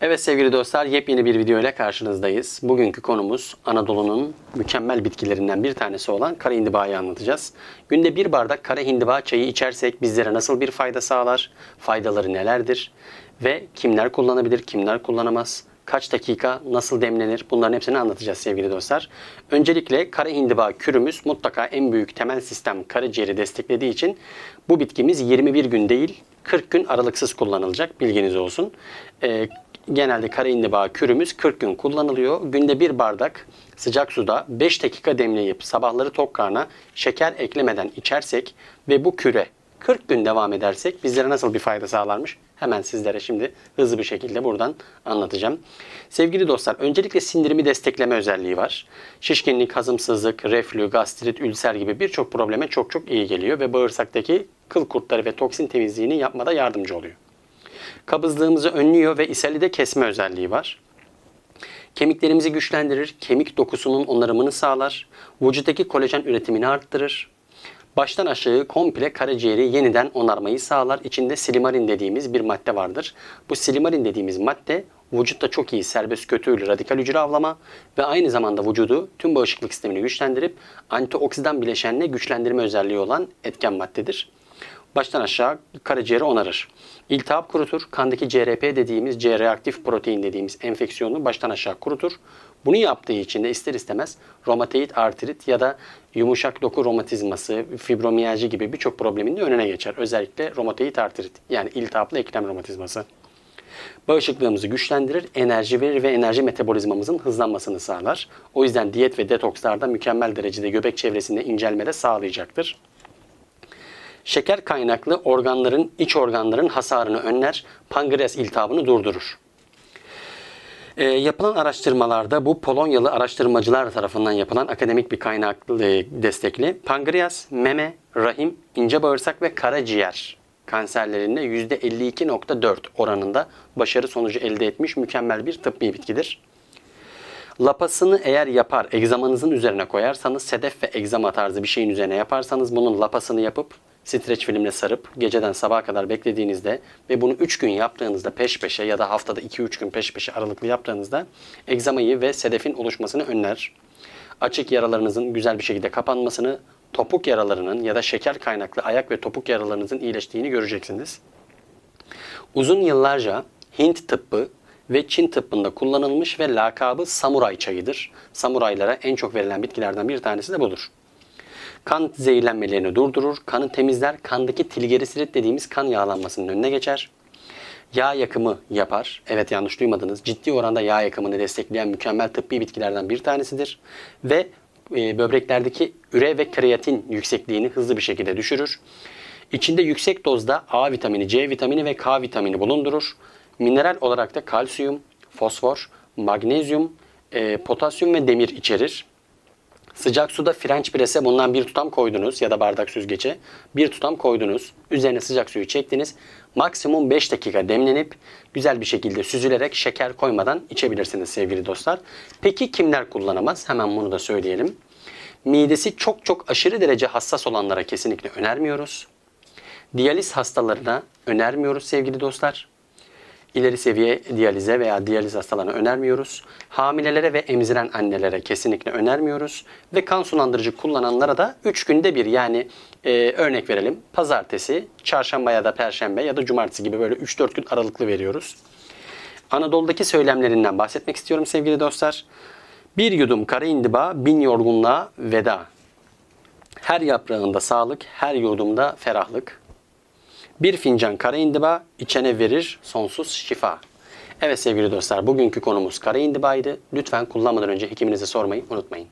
Evet sevgili dostlar yepyeni bir video ile karşınızdayız. Bugünkü konumuz Anadolu'nun mükemmel bitkilerinden bir tanesi olan kara hindibayı anlatacağız. Günde bir bardak kara hindiba çayı içersek bizlere nasıl bir fayda sağlar? Faydaları nelerdir? Ve kimler kullanabilir, kimler kullanamaz? Kaç dakika nasıl demlenir? Bunların hepsini anlatacağız sevgili dostlar. Öncelikle kara hindiba kürümüz mutlaka en büyük temel sistem karaciğeri desteklediği için bu bitkimiz 21 gün değil 40 gün aralıksız kullanılacak bilginiz olsun. Ee, genelde kara hindiba kürümüz 40 gün kullanılıyor. Günde bir bardak sıcak suda 5 dakika demleyip sabahları tok karna şeker eklemeden içersek ve bu küre 40 gün devam edersek bizlere nasıl bir fayda sağlarmış? Hemen sizlere şimdi hızlı bir şekilde buradan anlatacağım. Sevgili dostlar, öncelikle sindirimi destekleme özelliği var. Şişkinlik, hazımsızlık, reflü, gastrit, ülser gibi birçok probleme çok çok iyi geliyor ve bağırsaktaki kıl kurtları ve toksin temizliğini yapmada yardımcı oluyor. Kabızlığımızı önlüyor ve ishali de kesme özelliği var. Kemiklerimizi güçlendirir, kemik dokusunun onarımını sağlar, vücuttaki kolajen üretimini arttırır, Baştan aşağı komple karaciğeri yeniden onarmayı sağlar. İçinde silimarin dediğimiz bir madde vardır. Bu silimarin dediğimiz madde vücutta çok iyi serbest kötü radikal hücre avlama ve aynı zamanda vücudu tüm bağışıklık sistemini güçlendirip antioksidan bileşenle güçlendirme özelliği olan etken maddedir. Baştan aşağı karaciğeri onarır. İltihap kurutur. Kandaki CRP dediğimiz C-reaktif protein dediğimiz enfeksiyonu baştan aşağı kurutur. Bunu yaptığı için de ister istemez romatoid artrit ya da yumuşak doku romatizması, fibromiyalji gibi birçok problemin de önüne geçer. Özellikle romatoid artrit yani iltihaplı eklem romatizması. Bağışıklığımızı güçlendirir, enerji verir ve enerji metabolizmamızın hızlanmasını sağlar. O yüzden diyet ve detokslarda mükemmel derecede göbek çevresinde incelmede sağlayacaktır. Şeker kaynaklı organların, iç organların hasarını önler, pankreas iltihabını durdurur. E, yapılan araştırmalarda bu Polonyalı araştırmacılar tarafından yapılan akademik bir kaynaklı e, destekli pankreas, meme, rahim, ince bağırsak ve karaciğer kanserlerinde %52.4 oranında başarı sonucu elde etmiş mükemmel bir tıbbi bitkidir. Lapasını eğer yapar, egzamanızın üzerine koyarsanız, sedef ve egzama tarzı bir şeyin üzerine yaparsanız bunun lapasını yapıp streç filmle sarıp geceden sabaha kadar beklediğinizde ve bunu 3 gün yaptığınızda peş peşe ya da haftada 2-3 gün peş peşe aralıklı yaptığınızda egzamayı ve sedefin oluşmasını önler. Açık yaralarınızın güzel bir şekilde kapanmasını, topuk yaralarının ya da şeker kaynaklı ayak ve topuk yaralarınızın iyileştiğini göreceksiniz. Uzun yıllarca Hint tıbbı ve Çin tıbbında kullanılmış ve lakabı samuray çayıdır. Samuraylara en çok verilen bitkilerden bir tanesi de budur. Kan zehirlenmelerini durdurur, kanı temizler, kandaki trigliserit dediğimiz kan yağlanmasının önüne geçer. Yağ yakımı yapar. Evet yanlış duymadınız. Ciddi oranda yağ yakımını destekleyen mükemmel tıbbi bitkilerden bir tanesidir. Ve e, böbreklerdeki üre ve kreatin yüksekliğini hızlı bir şekilde düşürür. İçinde yüksek dozda A vitamini, C vitamini ve K vitamini bulundurur. Mineral olarak da kalsiyum, fosfor, magnezyum, e, potasyum ve demir içerir. Sıcak suda French press'e bundan bir tutam koydunuz ya da bardak süzgece. Bir tutam koydunuz. Üzerine sıcak suyu çektiniz. Maksimum 5 dakika demlenip güzel bir şekilde süzülerek şeker koymadan içebilirsiniz sevgili dostlar. Peki kimler kullanamaz? Hemen bunu da söyleyelim. Midesi çok çok aşırı derece hassas olanlara kesinlikle önermiyoruz. Diyaliz hastalarına önermiyoruz sevgili dostlar ileri seviye diyalize veya diyaliz hastalarına önermiyoruz. Hamilelere ve emziren annelere kesinlikle önermiyoruz. Ve kan sulandırıcı kullananlara da 3 günde bir yani e, örnek verelim pazartesi, çarşamba ya da perşembe ya da cumartesi gibi böyle 3-4 gün aralıklı veriyoruz. Anadolu'daki söylemlerinden bahsetmek istiyorum sevgili dostlar. Bir yudum kara indiba bin yorgunluğa veda. Her yaprağında sağlık, her yudumda ferahlık. Bir fincan kara indiba içene verir sonsuz şifa. Evet sevgili dostlar bugünkü konumuz kara indibaydı. Lütfen kullanmadan önce hekiminize sormayı unutmayın.